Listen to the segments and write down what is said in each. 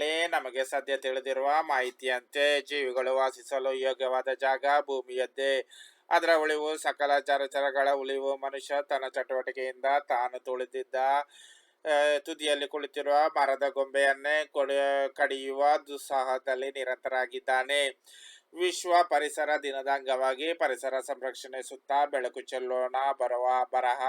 ನಮಗೆ ಸದ್ಯ ತಿಳಿದಿರುವ ಮಾಹಿತಿಯಂತೆ ಜೀವಿಗಳು ವಾಸಿಸಲು ಯೋಗ್ಯವಾದ ಜಾಗ ಭೂಮಿಯದ್ದೇ. ಅದರ ಉಳಿವು ಸಕಲ ಚರಚರಗಳ ಉಳಿವು. ಮನುಷ್ಯ ತನ್ನ ಚಟುವಟಿಕೆಯಿಂದ ತಾನು ತುಳಿದಿದ್ದ ತುದಿಯಲ್ಲಿ ಕುಳಿತಿರುವ ಮರದ ಗೊಂಬೆಯನ್ನೇ ಕೊಡ, ಕಡಿಯುವ ದುಸ್ಸಾಹದಲ್ಲಿ ನಿರತರಾಗಿದ್ದಾನೆ. ವಿಶ್ವ ಪರಿಸರ ದಿನದ ಅಂಗವಾಗಿ ಪರಿಸರ ಸಂರಕ್ಷಣೆ ಸುತ್ತ ಬೆಳಕು ಚೆಲ್ಲೋಣ ಬರುವ ಬರಹ.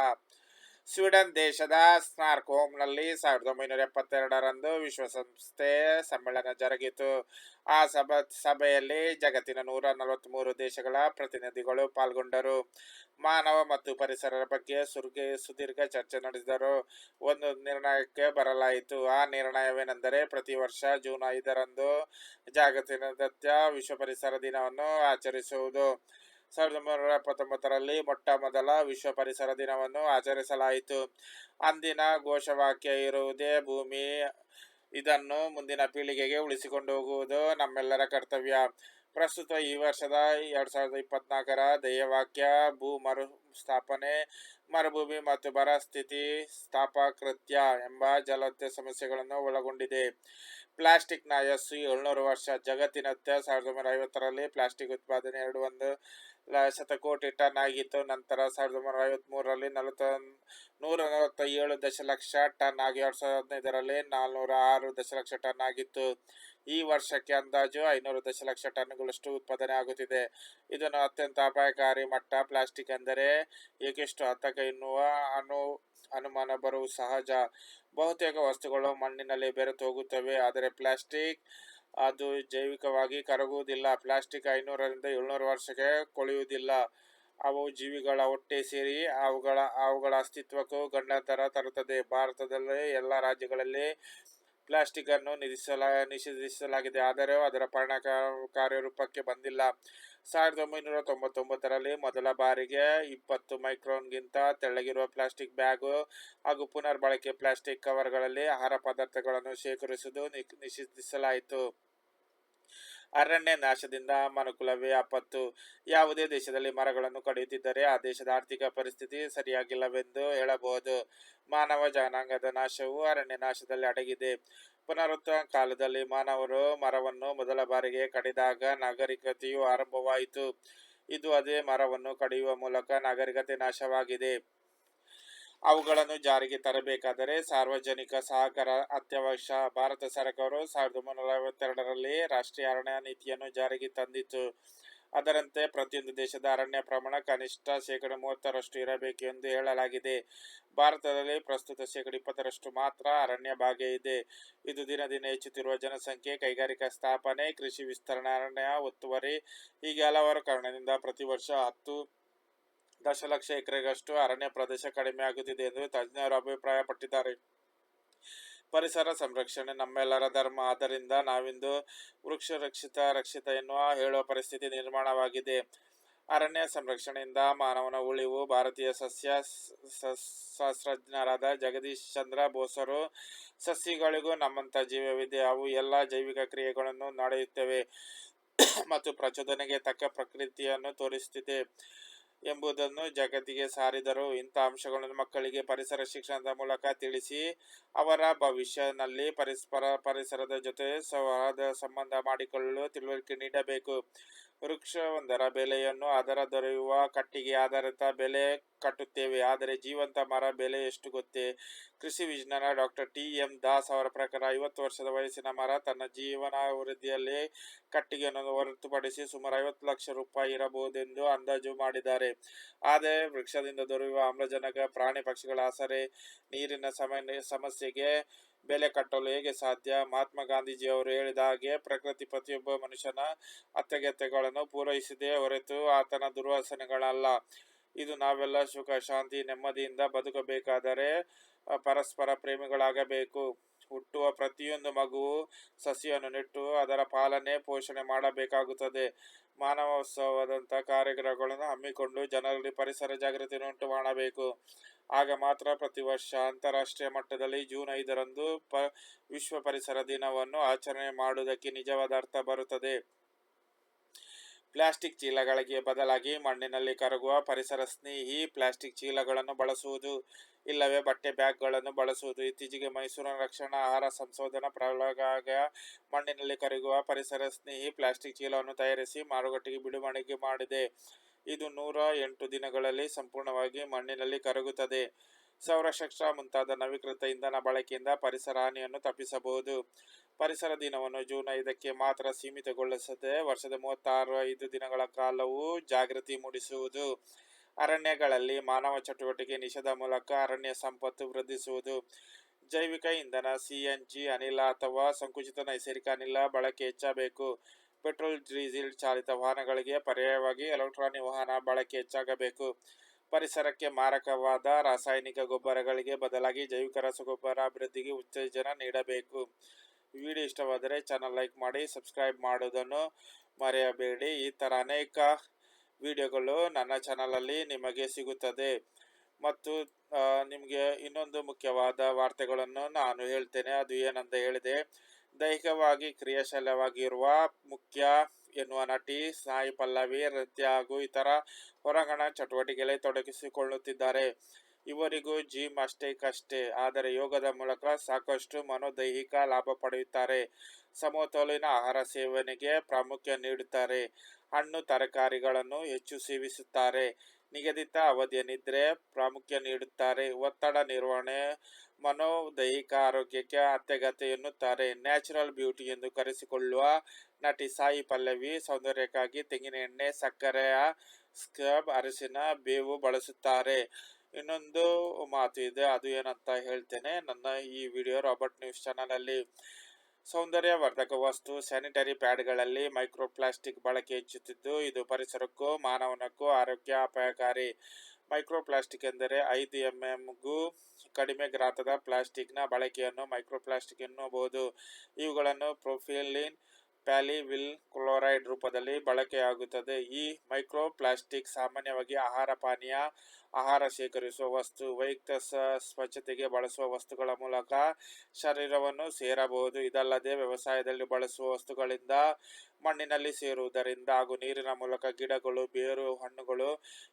ಸ್ವೀಡನ್ ದೇಶದ ಸ್ನಾರ್ಕೋಮ್ನಲ್ಲಿ ಸಾವಿರದ ಒಂಬೈನೂರ ಎಪ್ಪತ್ತೆರಡರಂದು ವಿಶ್ವಸಂಸ್ಥೆ ಸಮ್ಮೇಳನ ಜರುಗಿತು. ಆ ಸಭ, ಸಭೆಯಲ್ಲಿ ಜಗತ್ತಿನ ನೂರ ನಲವತ್ತ್ಮೂರು ದೇಶಗಳ ಪ್ರತಿನಿಧಿಗಳು ಪಾಲ್ಗೊಂಡರು. ಮಾನವ ಮತ್ತು ಪರಿಸರದ ಬಗ್ಗೆ ಸುರ್ಗೆ, ಸುದೀರ್ಘ ಚರ್ಚೆ ನಡೆಸಿದರು. ಒಂದು ನಿರ್ಣಯಕ್ಕೆ ಬರಲಾಯಿತು. ಆ ನಿರ್ಣಯವೇನೆಂದರೆ ಪ್ರತಿ ವರ್ಷ ಜೂನ್ ಐದರಂದು ಜಾಗತಿಕ ವಿಶ್ವ ಪರಿಸರ ದಿನವನ್ನು ಆಚರಿಸುವುದು. ಸಾವಿರದ ಒಂಬೈನೂರ ಎಪ್ಪತ್ತೊಂಬತ್ತರಲ್ಲಿ ಮೊಟ್ಟ ಮೊದಲ ವಿಶ್ವ ಪರಿಸರ ದಿನವನ್ನು ಆಚರಿಸಲಾಯಿತು. ಅಂದಿನ ಘೋಷವಾಕ್ಯ ಇರುವುದೇ ಭೂಮಿ. ಇದನ್ನು ಮುಂದಿನ ಪೀಳಿಗೆಗೆ ಉಳಿಸಿಕೊಂಡು ಹೋಗುವುದು ನಮ್ಮೆಲ್ಲರ ಕರ್ತವ್ಯ. ಪ್ರಸ್ತುತ ಈ ವರ್ಷದ ಎರಡು ಸಾವಿರದ ಇಪ್ಪತ್ನಾಲ್ಕರ ಧ್ಯೇಯವಾಕ್ಯ ಭೂ ಮರು ಸ್ಥಾಪನೆ, ಮರುಭೂಮಿ ಮತ್ತು ಬರ ಸ್ಥಿತಿ ಸ್ಥಾಪಕೃತ್ಯ ಎಂಬ ಜಲತ್ಯ ಸಮಸ್ಯೆಗಳನ್ನು ಒಳಗೊಂಡಿದೆ. ಪ್ಲಾಸ್ಟಿಕ್ನ ಯಸ್ಸು ಏಳ್ನೂರು ವರ್ಷ ಜಗತ್ತಿನತ್ಯ ಸಾವಿರದ ಒಂಬೈನೂರ ಐವತ್ತರಲ್ಲಿ ಪ್ಲಾಸ್ಟಿಕ್ ಉತ್ಪಾದನೆ ಎರಡು ಒಂದು ಶತಕೋಟಿ ಟನ್ ಆಗಿತ್ತು. ನಂತರ ಸಾವಿರದ ಒಂಬೈನೂರ ಐವತ್ತ್ಮೂರರಲ್ಲಿ ನಲವತ್ತ ನೂರ ನಲವತ್ತ ಏಳು ದಶಲಕ್ಷ ಟನ್ ಆಗಿ ಎರಡು ಸಾವಿರದ ಹದಿನೈದರಲ್ಲಿ ನಾಲ್ನೂರ ಆರು ದಶಲಕ್ಷ ಟನ್ ಆಗಿತ್ತು. ಈ ವರ್ಷಕ್ಕೆ ಅಂದಾಜು ಐನೂರು ದಶಲಕ್ಷ ಟನ್ಗಳಷ್ಟು ಉತ್ಪಾದನೆ ಆಗುತ್ತಿದೆ. ಇದನ್ನು ಅತ್ಯಂತ ಅಪಾಯಕಾರಿ ಮಟ್ಟ ಪ್ಲಾಸ್ಟಿಕ್ ಅಂದರೆ ಏಕೆಷ್ಟು ಹತ್ತಕ ಎನ್ನುವ ಅನು ಅನುಮಾನ ಬರುವುದು ಸಹಜ. ಬಹುತೇಕ ವಸ್ತುಗಳು ಮಣ್ಣಿನಲ್ಲಿ ಬೆರೆತು ಹೋಗುತ್ತವೆ ಆದರೆ ಪ್ಲಾಸ್ಟಿಕ್ ಅದು ಜೈವಿಕವಾಗಿ ಕರಗುವುದಿಲ್ಲ. ಪ್ಲಾಸ್ಟಿಕ್ ಐನೂರರಿಂದ ಏಳ್ನೂರು ವರ್ಷಕ್ಕೆ ಕೊಳೆಯುವುದಿಲ್ಲ. ಅವು ಜೀವಿಗಳ ಒಟ್ಟೆ ಸೇರಿ ಅವುಗಳ ಅವುಗಳ ಅಸ್ತಿತ್ವಕ್ಕೂ ಗಂಡಾಂತರ ತರುತ್ತದೆ. ಭಾರತದಲ್ಲಿ ಎಲ್ಲ ರಾಜ್ಯಗಳಲ್ಲಿ ಪ್ಲಾಸ್ಟಿಕ್ ಅನ್ನು ನಿಧಿಸಲ, ನಿಷೇಧಿಸಲಾಗಿದೆ. ಆದರೆ ಅದರ ಪರಿಣಾಮಕಾರಿ ರೂಪಕ್ಕೆ ಬಂದಿಲ್ಲ. ಸಾವಿರದ ಒಂಬೈನೂರ ತೊಂಬತ್ತೊಂಬತ್ತರಲ್ಲಿ ಮೊದಲ ಬಾರಿಗೆ ಇಪ್ಪತ್ತು ಮೈಕ್ರೋನ್ಗಿಂತ ತೆಳ್ಳಗಿರುವ ಪ್ಲಾಸ್ಟಿಕ್ ಬ್ಯಾಗು ಹಾಗೂ ಪುನರ್ಬಳಕೆ ಪ್ಲಾಸ್ಟಿಕ್ ಕವರ್ಗಳಲ್ಲಿ ಆಹಾರ ಪದಾರ್ಥಗಳನ್ನು ಶೇಖರಿಸುವುದು ನಿಷೇಧಿಸಲಾಯಿತು. ಅರಣ್ಯ ನಾಶದಿಂದ ಮನುಕುಲವೇ ಆಪತ್ತು. ಯಾವುದೇ ದೇಶದಲ್ಲಿ ಮರಗಳನ್ನು ಕಡಿಯುತ್ತಿದ್ದರೆ ಆ ದೇಶದ ಆರ್ಥಿಕ ಪರಿಸ್ಥಿತಿ ಸರಿಯಾಗಿಲ್ಲವೆಂದು ಹೇಳಬಹುದು. ಮಾನವ ಜನಾಂಗದ ನಾಶವು ಅರಣ್ಯ ನಾಶದಲ್ಲಿ ಅಡಗಿದೆ. ಪುನರುತ್ತ ಕಾಲದಲ್ಲಿ ಮಾನವರು ಮರವನ್ನು ಮೊದಲ ಬಾರಿಗೆ ಕಡಿದಾಗ ನಾಗರಿಕತೆಯು ಆರಂಭವಾಯಿತು. ಇದು ಅದೇ ಮರವನ್ನು ಕಡಿಯುವ ಮೂಲಕ ನಾಗರಿಕತೆ ನಾಶವಾಗಿದೆ. ಅವುಗಳನ್ನು ಜಾರಿಗೆ ತರಬೇಕಾದರೆ ಸಾರ್ವಜನಿಕ ಸಹಕಾರ ಅತ್ಯವಶ್ಯ. ಭಾರತ ಸರ್ಕಾರವು ಸಾವಿರದ ಒಂಬೈನೂರ ಐವತ್ತೆರಡರಲ್ಲಿ ರಾಷ್ಟ್ರೀಯ ಅರಣ್ಯ ನೀತಿಯನ್ನು ಜಾರಿಗೆ ತಂದಿತು ಅದರಂತೆ ಪ್ರತಿಯೊಂದು ದೇಶದ ಅರಣ್ಯ ಪ್ರಮಾಣ ಕನಿಷ್ಠ ಶೇಕಡ ಮೂವತ್ತರಷ್ಟು ಇರಬೇಕು ಎಂದು ಹೇಳಲಾಗಿದೆ. ಭಾರತದಲ್ಲಿ ಪ್ರಸ್ತುತ ಶೇಕಡ ಇಪ್ಪತ್ತರಷ್ಟು ಮಾತ್ರ ಅರಣ್ಯ ಭಾಗ ಇದೆ. ಇದು ದಿನ ದಿನ ಹೆಚ್ಚುತ್ತಿರುವ ಜನಸಂಖ್ಯೆ, ಕೈಗಾರಿಕಾ ಸ್ಥಾಪನೆ, ಕೃಷಿ ವಿಸ್ತರಣೆ, ಅರಣ್ಯ ಒತ್ತುವರಿ ಹೀಗೆ ಹಲವಾರು ಕಾರಣದಿಂದ ಪ್ರತಿ ವರ್ಷ ಹತ್ತು ದಶಲಕ್ಷ ಎಕರೆಗಷ್ಟು ಅರಣ್ಯ ಪ್ರದೇಶ ಕಡಿಮೆ ಆಗುತ್ತಿದೆ ಎಂದು ತಜ್ಞರು ಅಭಿಪ್ರಾಯಪಟ್ಟಿದ್ದಾರೆ. ಪರಿಸರ ಸಂರಕ್ಷಣೆ, ನಮ್ಮೆಲ್ಲರ ಧರ್ಮ. ಆದ್ದರಿಂದ ನಾವಿಂದು ವೃಕ್ಷ ರಕ್ಷಿತ ರಕ್ಷಿತ ಎನ್ನುವ ಹೇಳುವ ಪರಿಸ್ಥಿತಿ ನಿರ್ಮಾಣವಾಗಿದೆ. ಅರಣ್ಯ ಸಂರಕ್ಷಣೆಯಿಂದ ಮಾನವನ ಉಳಿವು, ಭಾರತೀಯ ಸಸ್ಯ ಶಾಸ್ತ್ರಜ್ಞರಾದ ಜಗದೀಶ್ ಚಂದ್ರ ಬೋಸರು ಸಸ್ಯಗಳಿಗೂ ನಮ್ಮಂಥ ಜೀವವಿದೆ. ಅವು ಎಲ್ಲ ಜೈವಿಕ ಕ್ರಿಯೆಗಳನ್ನು ನಡೆಯುತ್ತವೆ. ಮತ್ತು ಪ್ರಚೋದನೆಗೆ ತಕ್ಕ ಪ್ರಕೃತಿಯನ್ನು ತೋರಿಸುತ್ತಿದೆ. ಎಂಬುದನ್ನು ಜಗತ್ತಿಗೆ ಸಾರಿದರು ಇಂಥ ಅಂಶಗಳನ್ನು ಮಕ್ಕಳಿಗೆ ಪರಿಸರ ಶಿಕ್ಷಣದ ಮೂಲಕ ತಿಳಿಸಿ ಅವರ ಭವಿಷ್ಯನಲ್ಲಿ ಪರಿಸ್ಪರ ಪರಿಸರದ ಜೊತೆ ಸಂಬಂಧ ಮಾಡಿಕೊಳ್ಳಲು ತಿಳುವಳಿಕೆ ನೀಡಬೇಕು. ವೃಕ್ಷವೊಂದರ ಬೆಲೆಯನ್ನು ಅದರ ದೊರೆಯುವ ಕಟ್ಟಿಗೆ ಆಧಾರಿತ ಬೆಲೆ ಕಟ್ಟುತ್ತೇವೆ. ಆದರೆ ಜೀವಂತ ಮರ ಬೆಲೆ ಎಷ್ಟು ಗೊತ್ತೇ? ಕೃಷಿ ವಿಜ್ಞಾನ ಡಾಕ್ಟರ್ ಟಿ ಎಂ ದಾಸ್ ಅವರ ಪ್ರಕಾರ ಐವತ್ತು ವರ್ಷದ ವಯಸ್ಸಿನ ಮರ ತನ್ನ ಜೀವನಾವಧಿಯಲ್ಲಿ ಕಟ್ಟಿಗೆಯನ್ನು ಹೊರತುಪಡಿಸಿ ಸುಮಾರು ಐವತ್ತು ಲಕ್ಷ ರೂಪಾಯಿ ಇರಬಹುದೆಂದು ಅಂದಾಜು ಮಾಡಿದ್ದಾರೆ. ಆದರೆ ವೃಕ್ಷದಿಂದ ದೊರೆಯುವ ಆಮ್ಲಜನಕ, ಪ್ರಾಣಿ ಪಕ್ಷಿಗಳ ಆಸರೆ ನೀರಿನ ಸಮಸ್ಯೆಗೆ ಬೆಲೆ ಕಟ್ಟಲು ಹೇಗೆ ಸಾಧ್ಯ? ಮಹಾತ್ಮ ಗಾಂಧೀಜಿಯವರು ಹೇಳಿದ ಹಾಗೆ ಪ್ರಕೃತಿ ಪ್ರತಿಯೊಬ್ಬ ಮನುಷ್ಯನ ಅತ್ಯಗತ್ಯಗಳನ್ನು ಪೂರೈಸಿದೆ ಹೊರತು ಆತನ ದುರ್ವಾಸನೆಗಳಲ್ಲ. ಇದು ನಾವೆಲ್ಲ ಸುಖ, ಶಾಂತಿ, ನೆಮ್ಮದಿಯಿಂದ ಬದುಕಬೇಕಾದರೆ ಪರಸ್ಪರ ಪ್ರೇಮಿಗಳಾಗಬೇಕು. ಹುಟ್ಟುವ ಪ್ರತಿಯೊಂದು ಮಗುವು ಸಸಿಯನ್ನು ನೆಟ್ಟು ಅದರ ಪಾಲನೆ, ಪೋಷಣೆ ಮಾಡಬೇಕಾಗುತ್ತದೆ. ಮಾನವೋತ್ಸವದಂತಹ ಕಾರ್ಯಕ್ರಮಗಳನ್ನು ಹಮ್ಮಿಕೊಂಡು ಜನರಲ್ಲಿ ಪರಿಸರ ಜಾಗೃತಿಯನ್ನು ಉಂಟು ಮಾಡಬೇಕು ಆಗ ಮಾತ್ರ ಪ್ರತಿ ವರ್ಷ ಅಂತಾರಾಷ್ಟ್ರೀಯ ಮಟ್ಟದಲ್ಲಿ ಜೂನ್ ಐದರಂದು ಪ, ವಿಶ್ವ ಪರಿಸರ ದಿನವನ್ನು ಆಚರಣೆ ಮಾಡುವುದಕ್ಕೆ ನಿಜವಾದ ಅರ್ಥ ಬರುತ್ತದೆ. ಪ್ಲಾಸ್ಟಿಕ್ ಚೀಲಗಳಿಗೆ ಬದಲಾಗಿ ಮಣ್ಣಿನಲ್ಲಿ ಕರಗುವ ಪರಿಸರ ಸ್ನೇಹಿ ಪ್ಲಾಸ್ಟಿಕ್ ಚೀಲಗಳನ್ನು ಬಳಸುವುದು, ಇಲ್ಲವೇ ಬಟ್ಟೆ ಬ್ಯಾಗ್ಗಳನ್ನು ಬಳಸುವುದು. ಇತ್ತೀಚೆಗೆ ಮೈಸೂರಿನ ರಕ್ಷಣಾ ಆಹಾರ ಸಂಶೋಧನಾ ಪ್ರಯೋಗಾಲಯ ಮಣ್ಣಿನಲ್ಲಿ ಕರಗುವ ಪರಿಸರ ಸ್ನೇಹಿ ಪ್ಲಾಸ್ಟಿಕ್ ಚೀಲವನ್ನು ತಯಾರಿಸಿ ಮಾರುಕಟ್ಟೆಗೆ ಬಿಡುಗಡೆ ಮಾಡಿದೆ. ಇದು ನೂರ ಎಂಟು ದಿನಗಳಲ್ಲಿ ಸಂಪೂರ್ಣವಾಗಿ ಮಣ್ಣಿನಲ್ಲಿ ಕರಗುತ್ತದೆ. ಸೌರಶಕ್ತಿ ಮುಂತಾದ ನವೀಕೃತ ಇಂಧನ ಬಳಕೆಯಿಂದ ಪರಿಸರ ಹಾನಿಯನ್ನು ತಪ್ಪಿಸಬಹುದು. ಪರಿಸರ ದಿನವನ್ನು ಜೂನ್ ಐದಕ್ಕೆ ಮಾತ್ರ ಸೀಮಿತಗೊಳಿಸದೆ ವರ್ಷದ ಮೂವತ್ತಾರು ಐದು ದಿನಗಳ ಕಾಲವೂ ಜಾಗೃತಿ ಮೂಡಿಸುವುದು. ಅರಣ್ಯಗಳಲ್ಲಿ ಮಾನವ ಚಟುವಟಿಕೆ ನಿಷೇಧ ಮೂಲಕ ಅರಣ್ಯ ಸಂಪತ್ತು ವೃದ್ಧಿಸುವುದು. ಜೈವಿಕ ಇಂಧನ ಸಿಎನ್ಜಿ ಅನಿಲ ಅಥವಾ ಸಂಕುಚಿತ ನೈಸರ್ಗಿಕ ಅನಿಲ ಬಳಕೆ ಹೆಚ್ಚಬೇಕು ಪೆಟ್ರೋಲ್, ಡೀಸೆಲ್ ಚಾಲಿತ ವಾಹನಗಳಿಗೆ ಪರ್ಯಾಯವಾಗಿ ಎಲೆಕ್ಟ್ರಾನಿಕ್ ವಾಹನ ಬಳಕೆ ಹೆಚ್ಚಾಗಬೇಕು. ಪರಿಸರಕ್ಕೆ ಮಾರಕವಾದ ರಾಸಾಯನಿಕ ಗೊಬ್ಬರಗಳಿಗೆ ಬದಲಾಗಿ ಜೈವಿಕ ರಸಗೊಬ್ಬರ ಅಭಿವೃದ್ಧಿಗೆ ಉತ್ತೇಜನ ನೀಡಬೇಕು. ವಿಡಿಯೋ ಇಷ್ಟವಾದರೆ ಚಾನಲ್ ಲೈಕ್ ಮಾಡಿ ಸಬ್ಸ್ಕ್ರೈಬ್ ಮಾಡೋದನ್ನು ಮರೆಯಬೇಡಿ. ಈ ಥರ ಅನೇಕ ವಿಡಿಯೋಗಳು ನನ್ನ ಚಾನಲಲ್ಲಿ ನಿಮಗೆ ಸಿಗುತ್ತದೆ. ಮತ್ತು ನಿಮಗೆ ಇನ್ನೊಂದು ಮುಖ್ಯವಾದ ವಾರ್ತೆಗಳನ್ನು ನಾನು ಹೇಳ್ತೇನೆ. ಅದು ಏನಂತ ಹೇಳಿದೆ ದೈಹಿಕವಾಗಿ ಕ್ರಿಯಾಶೀಲವಾಗಿರುವ ಮುಖ್ಯ ಎನ್ನುವ ನಟಿ ಸಾಯಿ ಪಲ್ಲವಿ, ನೃತ್ಯ ಹಾಗೂ ಇತರ ಹೊರಾಂಗಣ ಚಟುವಟಿಕೆಗಳಲ್ಲಿ ತೊಡಗಿಸಿಕೊಳ್ಳುತ್ತಿದ್ದಾರೆ. ಇವರಿಗೂ ಜಿಮ್ ಅಷ್ಟೇ ಕಷ್ಟೇ, ಆದರೆ ಯೋಗದ ಮೂಲಕ ಸಾಕಷ್ಟು ಮನೋದೈಹಿಕ ಲಾಭ ಪಡೆಯುತ್ತಾರೆ. ಸಮತೋಲಿನ ಆಹಾರ ಸೇವನೆಗೆ ಪ್ರಾಮುಖ್ಯ ನೀಡುತ್ತಾರೆ. ಹಣ್ಣು ತರಕಾರಿಗಳನ್ನು ಹೆಚ್ಚು ಸೇವಿಸುತ್ತಾರೆ. ನಿಗದಿತ ಅವಧಿಯ ನಿದ್ರೆ ಪ್ರಾಮುಖ್ಯ ನೀಡುತ್ತಾರೆ. ಒತ್ತಡ ನಿರ್ವಹಣೆ ಮನೋ ದೈಹಿಕ ಆರೋಗ್ಯಕ್ಕೆ ಅತ್ಯಗತ್ಯ ಎನ್ನುತ್ತಾರೆ ನ್ಯಾಚುರಲ್ ಬ್ಯೂಟಿ ಎಂದು ಕರೆಸಿಕೊಳ್ಳುವ ನಟಿ ಸಾಯಿ ಪಲ್ಲವಿ ಸೌಂದರ್ಯಕ್ಕಾಗಿ ತೆಂಗಿನ ಎಣ್ಣೆ, ಸಕ್ಕರೆಯ ಸ್ಕ್ರಬ್ ಅರಸಿನ ಬೇವು ಬಳಸುತ್ತಾರೆ. ಇನ್ನೊಂದು ಮಾತು ಇದೆ. ಅದು ಏನಂತ ಹೇಳ್ತೇನೆ. ನನ್ನ ಈ ವಿಡಿಯೋ ರಾಬರ್ಟ್ ನ್ಯೂಸ್ ಚಾನಲಲ್ಲಿ. ಸೌಂದರ್ಯವರ್ಧಕ ವಸ್ತು ಸ್ಯಾನಿಟರಿ ಪ್ಯಾಡ್ಗಳಲ್ಲಿ ಮೈಕ್ರೋಪ್ಲಾಸ್ಟಿಕ್ ಬಳಕೆ ಹೆಚ್ಚುತ್ತಿದ್ದು, ಇದು ಪರಿಸರಕ್ಕೂ, ಮಾನವನಕ್ಕೂ ಆರೋಗ್ಯ ಅಪಾಯಕಾರಿ. ಮೈಕ್ರೋಪ್ಲಾಸ್ಟಿಕ್ ಎಂದರೆ ಐದು ಎಂಗೂ ಕಡಿಮೆ ಗ್ರಾತದ ಪ್ಲಾಸ್ಟಿಕ್ನ ಬಳಕೆಯನ್ನು ಮೈಕ್ರೋಪ್ಲಾಸ್ಟಿಕ್ ಎನ್ನಬಹುದು. ಇವುಗಳನ್ನು ಪ್ರೊಫಿಲಿನ್ ಪ್ಯಾಲಿವಿಲ್ ಕ್ಲೋರೈಡ್ ರೂಪದಲ್ಲಿ ಬಳಕೆಯಾಗುತ್ತದೆ. ಈ ಮೈಕ್ರೋಪ್ಲಾಸ್ಟಿಕ್ ಸಾಮಾನ್ಯವಾಗಿ ಆಹಾರ ಪಾನೀಯ, ಆಹಾರ ಶೇಖರಿಸುವ ವಸ್ತು ವೈಯಕ್ತಿಕ ಸ್ವಚ್ಛತೆಗೆ ಬಳಸುವ ವಸ್ತುಗಳ ಮೂಲಕ ಶರೀರವನ್ನು ಸೇರಬಹುದು. ಇದಲ್ಲದೆ ವ್ಯವಸಾಯದಲ್ಲಿ ಬಳಸುವ ವಸ್ತುಗಳಿಂದ ಮಣ್ಣಿನಲ್ಲಿ ಸೇರುವುದರಿಂದ ಹಾಗೂ ನೀರಿನ ಮೂಲಕ ಗಿಡಗಳು, ಬೇರು, ಹಣ್ಣುಗಳು,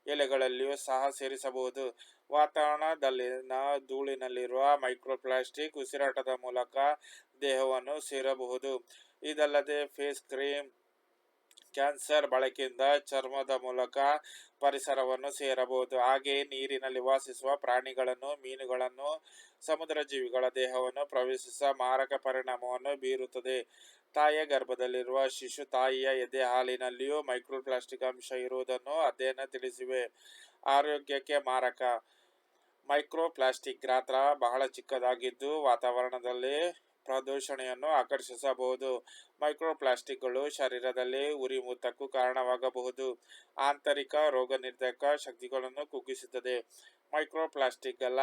ಎಲೆಗಳಲ್ಲಿಯೂ ಸಹ ಸೇರಿಸಬಹುದು. ವಾತಾವರಣದಲ್ಲಿನ ಧೂಳಿನಲ್ಲಿರುವ ಮೈಕ್ರೋಪ್ಲಾಸ್ಟಿಕ್ ಉಸಿರಾಟದ ಮೂಲಕ ದೇಹವನ್ನು ಸೇರಬಹುದು. ಇದಲ್ಲದೆ ಫೇಸ್ ಕ್ರೀಮ್, ಕ್ಯಾನ್ಸರ್ ಬಳಕೆಯಿಂದ ಚರ್ಮದ ಮೂಲಕ ಪರಿಸರವನ್ನು ಸೇರಬಹುದು. ಹಾಗೆಯೇ ನೀರಿನಲ್ಲಿ ವಾಸಿಸುವ ಪ್ರಾಣಿಗಳನ್ನು, ಮೀನುಗಳನ್ನು, ಸಮುದ್ರ ಜೀವಿಗಳ ದೇಹವನ್ನು ಪ್ರವೇಶಿಸುವ ಮಾರಕ ಪರಿಣಾಮವನ್ನು ಬೀರುತ್ತದೆ. ತಾಯಿಯ ಗರ್ಭದಲ್ಲಿರುವ ಶಿಶು ತಾಯಿಯ ಎದೆ ಹಾಲಿನಲ್ಲಿಯೂ ಮೈಕ್ರೋಪ್ಲಾಸ್ಟಿಕ್ ಅಂಶ ಇರುವುದನ್ನು ಅಧ್ಯಯನ ತಿಳಿಸಿವೆ. ಆರೋಗ್ಯಕ್ಕೆ ಮಾರಕ. ಮೈಕ್ರೋಪ್ಲಾಸ್ಟಿಕ್ ಗಾತ್ರ ಬಹಳ ಚಿಕ್ಕದಾಗಿದ್ದು ವಾತಾವರಣದಲ್ಲಿ ಪ್ರದೂಷಣೆಯನ್ನು ಆಕರ್ಷಿಸಬಹುದು. ಮೈಕ್ರೋಪ್ಲಾಸ್ಟಿಕ್ಗಳು ಶರೀರದಲ್ಲಿ ಉರಿಮೂತಕ್ಕೂ ಕಾರಣವಾಗಬಹುದು. ಆಂತರಿಕ ರೋಗನಿರೋಧಕ ಶಕ್ತಿಗಳನ್ನು ಕುಗ್ಗಿಸುತ್ತದೆ. ಮೈಕ್ರೋಪ್ಲಾಸ್ಟಿಕ್ಗಳ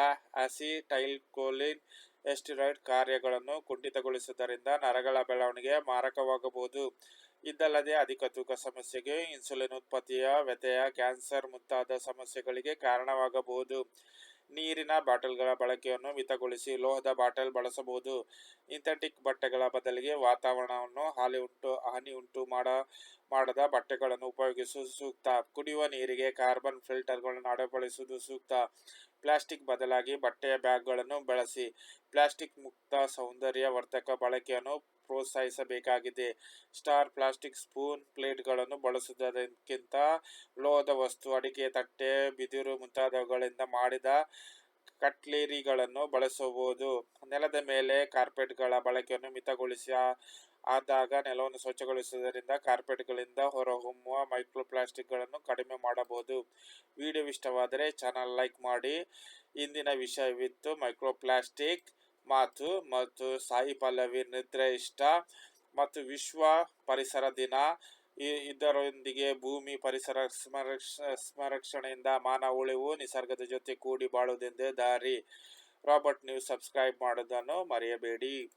ಕೋಲಿನ್ ಎಸ್ಟಿರಾಯ್ಡ್ ಕಾರ್ಯಗಳನ್ನು ಕುಂಠಿತಗೊಳಿಸುವುದರಿಂದ ನರಗಳ ಬೆಳವಣಿಗೆ ಮಾರಕವಾಗಬಹುದು. ಇದಲ್ಲದೆ ಅಧಿಕ ತೂಕ ಸಮಸ್ಯೆಗೆ ಇನ್ಸುಲಿನ್ ಉತ್ಪತ್ತಿಯ ವ್ಯತ್ಯಯ, ಕ್ಯಾನ್ಸರ್ ಮುಂತಾದ ಸಮಸ್ಯೆಗಳಿಗೆ ಕಾರಣವಾಗಬಹುದು. ನೀರಿನ ಬಾಟಲ್ಗಳ ಬಳಕೆಯನ್ನು ಮಿತಗೊಳಿಸಿ ಲೋಹದ ಬಾಟಲ್ ಬಳಸಬಹುದು. ಇಂಥೆಟಿಕ್ ಬಟ್ಟೆಗಳ ಬದಲಿಗೆ ವಾತಾವರಣವನ್ನು ಹಾಲಿ ಉಂಟು ಹಾನಿ ಉಂಟು ಮಾಡ ಮಾಡದ ಬಟ್ಟೆಗಳನ್ನು ಉಪಯೋಗಿಸುವುದು ಸೂಕ್ತ. ಕುಡಿಯುವ ನೀರಿಗೆ, ಕಾರ್ಬನ್ ಫಿಲ್ಟರ್ಗಳನ್ನು ಅಳವಡಿಸುವುದು ಸೂಕ್ತ. ಪ್ಲಾಸ್ಟಿಕ್ ಬದಲಾಗಿ ಬಟ್ಟೆಯ ಬ್ಯಾಗ್ಗಳನ್ನು ಬಳಸಿ. ಪ್ಲಾಸ್ಟಿಕ್ ಮುಕ್ತ ಸೌಂದರ್ಯ ವರ್ತಕ ಬಳಕೆಯನ್ನು ಪ್ರೋತ್ಸಾಹಿಸಬೇಕಾಗಿದೆ. ಸ್ಟಾರ್ ಪ್ಲಾಸ್ಟಿಕ್ ಸ್ಪೂನ್ ಪ್ಲೇಟ್ಗಳನ್ನು ಬಳಸುವುದಕ್ಕಿಂತ ಲೋಹದ ವಸ್ತು, ಅಡಿಕೆ, ತಟ್ಟೆ, ಬಿದಿರು ಮುಂತಾದವುಗಳಿಂದ ಮಾಡಿದ ಕಟ್ಲೇರಿಗಳನ್ನು ಬಳಸಬಹುದು. ನೆಲದ ಮೇಲೆ ಕಾರ್ಪೆಟ್ಗಳ ಬಳಕೆಯನ್ನು ಮಿತಗೊಳಿಸಿ ಆದಾಗ ನೆಲವನ್ನು ಸ್ವಚ್ಛಗೊಳಿಸುವುದರಿಂದ ಕಾರ್ಪೆಟ್ಗಳಿಂದ ಹೊರಹೊಮ್ಮುವ ಮೈಕ್ರೋ ಪ್ಲಾಸ್ಟಿಕ್ಗಳನ್ನು ಕಡಿಮೆ ಮಾಡಬಹುದು. ವಿಡಿಯೋ ಇಷ್ಟವಾದರೆ ಚಾನಲ್ ಲೈಕ್ ಮಾಡಿ. ಇಂದಿನ ವಿಷಯವಿತ್ತು ಮೈಕ್ರೋ ಪ್ಲಾಸ್ಟಿಕ್ ಮಾತು ಮತ್ತು ಸಾಯಿ ಪಲ್ಲವಿ ನಿದ್ರೆ ಇಷ್ಟ ಮತ್ತು ವಿಶ್ವ ಪರಿಸರ ದಿನ. ಇದರೊಂದಿಗೆ ಭೂಮಿ ಪರಿಸರ ಸ್ಮರಕ್ಷ ಸಂರಕ್ಷಣೆಯಿಂದ ಮಾನವ ಉಳಿವು ನಿಸರ್ಗದ ಜೊತೆ ಕೂಡಿ ಬಾಳುವುದೆಂದೇ ದಾರಿ. ರಾಬರ್ಟ್, ನೀವು ಸಬ್ಸ್ಕ್ರೈಬ್ ಮಾಡೋದನ್ನು ಮರೆಯಬೇಡಿ.